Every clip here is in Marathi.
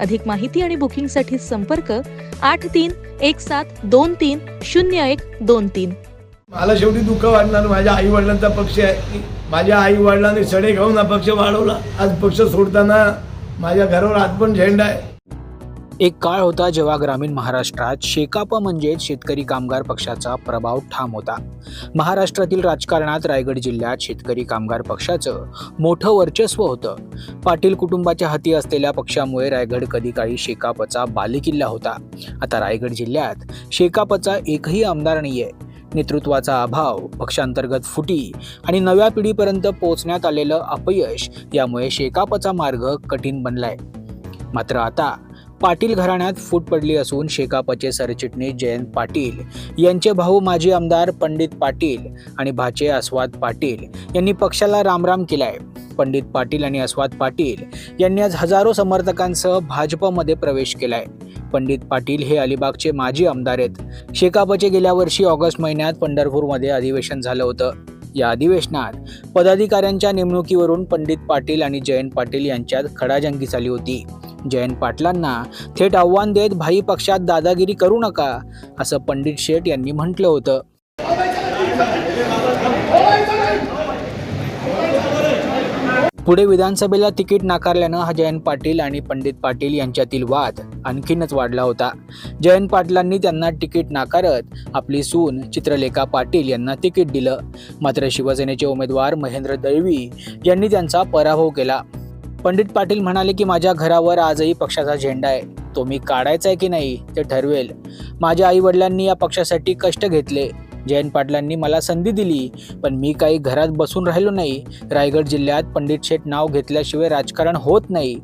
अधिक माहिती आणि बुकिंगसाठी संपर्क आठ तीन एक सात दोन तीन शून्य एक दोन तीन. मला शेवटी दुःख वाटणार माझ्या आई वडिलांचा पक्ष आहे. माझ्या आई वडिलांनी सडे खाऊन हा पक्ष वाढवला. आज पक्ष सोडताना माझ्या घरावर आज पण झेंडा आहे. एक काळ होता जेव्हा ग्रामीण महाराष्ट्रात शेकाप म्हणजेच शेतकरी कामगार पक्षाचा प्रभाव ठाम होता. महाराष्ट्रातील राजकारणात रायगड जिल्ह्यात शेतकरी कामगार पक्षाचं मोठं वर्चस्व होतं. पाटील कुटुंबाच्या हाती असलेल्या पक्षामुळे रायगड कधी काळी शेकापचा बालेकिल्ला होता. आता रायगड जिल्ह्यात शेकापचा एकही आमदार नाहीये. नेतृत्वाचा अभाव पक्षांतर्गत फुटी आणि नव्या पिढीपर्यंत पोहोचण्यात आलेलं अपयश यामुळे शेकापचा मार्ग कठीण बनलाय. मात्र आता पाटील घराण्यात फूट पडली असून शेकापचे सरचिटणीस जयंत पाटील यांचे भाऊ माजी आमदार पंडित पाटील आणि भाचे अस्वाद पाटील यांनी पक्षाला रामराम केलाय. पंडित पाटील आणि अस्वाद पाटील यांनी आज हजारो समर्थकांसह भाजपमध्ये प्रवेश केलाय. पंडित पाटील हे अलिबागचे माजी आमदार आहेत. शेकापचे गेल्या वर्षी ऑगस्ट महिन्यात पंढरपूरमध्ये अधिवेशन झालं होतं. या अधिवेशनात पदाधिकाऱ्यांच्या नेमणुकीवरून पंडित पाटील आणि जयंत पाटील यांच्यात खडाजंगी झाली होती. जयंत पाटलांना थेट आव्हान देत भाई पक्षात दादागिरी करू नका असं पंडित शेठ यांनी म्हटलं होतं. पुढे विधानसभेला तिकीट नाकारल्यानं हा जयंत पाटील आणि पंडित पाटील यांच्यातील वाद आणखीनच वाढला होता. जयंत पाटलांनी त्यांना तिकीट नाकारत आपली सून चित्रलेखा पाटील यांना तिकीट दिलं. मात्र शिवसेनेचे उमेदवार महेंद्र दळवी यांनी त्यांचा पराभव केला. पंडित पाटील म्हणाले की माझ्या घरावर आजही पक्षाचा झेंडा आहे. तो मी काढायचा आहे की नाही ते ठरवेल. माझ्या आई वडिलांनी या पक्षासाठी कष्ट घेतले. जयंत पाटलांनी मला संधी दिली पण मी काही घरात बसून राहिलो नाही. रायगड जिल्ह्यात पंडित शेठ नाव घेतल्याशिवाय राजकारण होत नाही.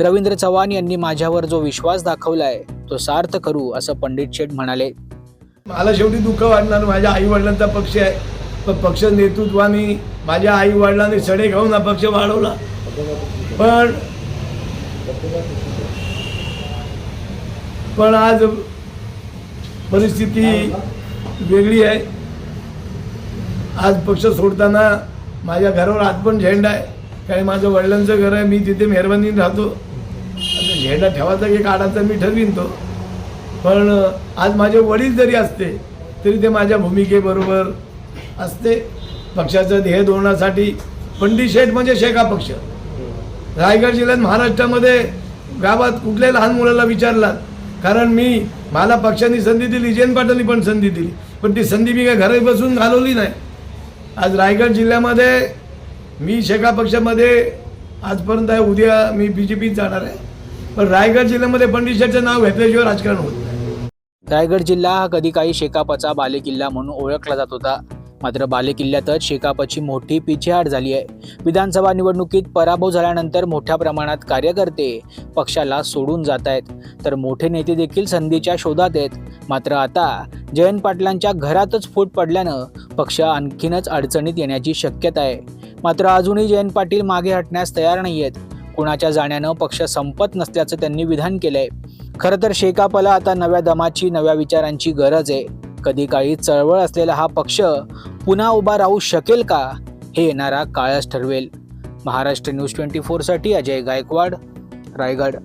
रवींद्र चव्हाण यांनी माझ्यावर जो विश्वास दाखवलाय तो सार्थ करू असं पंडित शेठ म्हणाले. मला शेवटी दुःख वाटणार माझ्या आई वडिलांचा पक्ष आहे. पण पक्ष नेतृत्वाने माझ्या आई वडिलांनी सडे खाऊन हा पक्ष वाढवला. पण पण आज परिस्थिती वेगळी आहे. आज पक्ष सोडताना माझ्या घरावर आज पण झेंडा आहे. कारण माझं वडिलांचं घर आहे मी तिथे मेहरबानीने राहतो आता झेंडा ठेवायचा की काढायचा मी ठरवीन तो. पण आज माझे वडील जरी असते तरी ते माझ्या भूमिकेबरोबर असते. पक्षाचं ध्येय धोरणासाठी पंडित शेठ म्हणजे शेका पक्ष. रायगड जिल्ह्यात महाराष्ट्रामध्ये गावात कुठल्या लहान मुलाला विचारला कारण मी मला पक्षांनी संधी दिली जयंत पाटलांनी पण संधी दिली पण ती संधी मी काय घरात बसून घालवली नाही. आज रायगड जिल्ह्यामध्ये मी शेका पक्षामध्ये आजपर्यंत आहे उद्या मी बी जे पीत जाणार आहे. पण रायगड जिल्ह्यामध्ये पंडित शेठचं नाव घेतल्याशिवाय राजकारण होत नाही. रायगड जिल्हा हा कधी काही शेकापचा बालेकिल्ला म्हणून ओळखला जात होता. मात्र बालेकिल्ल्यातच शेकापची मोठी पिछेहाट झाली आहे. विधानसभा निवडणुकीत पराभव झाल्यानंतर मोठ्या प्रमाणात कार्यकर्ते पक्षाला सोडून जात आहेत. तर मोठे नेते देखील संधीच्या शोधात आहेत. मात्र आता जयंत पाटलांच्या घरातच फूट पडल्यानं पक्ष आणखीनच अडचणीत येण्याची शक्यता आहे. मात्र अजूनही जयंत पाटील मागे हटण्यास तयार नाही आहेत कुणाच्या जाण्यानं पक्ष संपत नसल्याचं त्यांनी विधान केलंय. खरं तर शेकापला आता नव्या दमाची नव्या विचारांची गरज आहे. कधी काळी चळवळ असलेला हा पक्ष पुन्हा उभा राहू शकेल का? हे येणारा काळच ठरवेल. महाराष्ट्र न्यूज ट्वेंटी फोरसाठी अजय गायकवाड रायगड.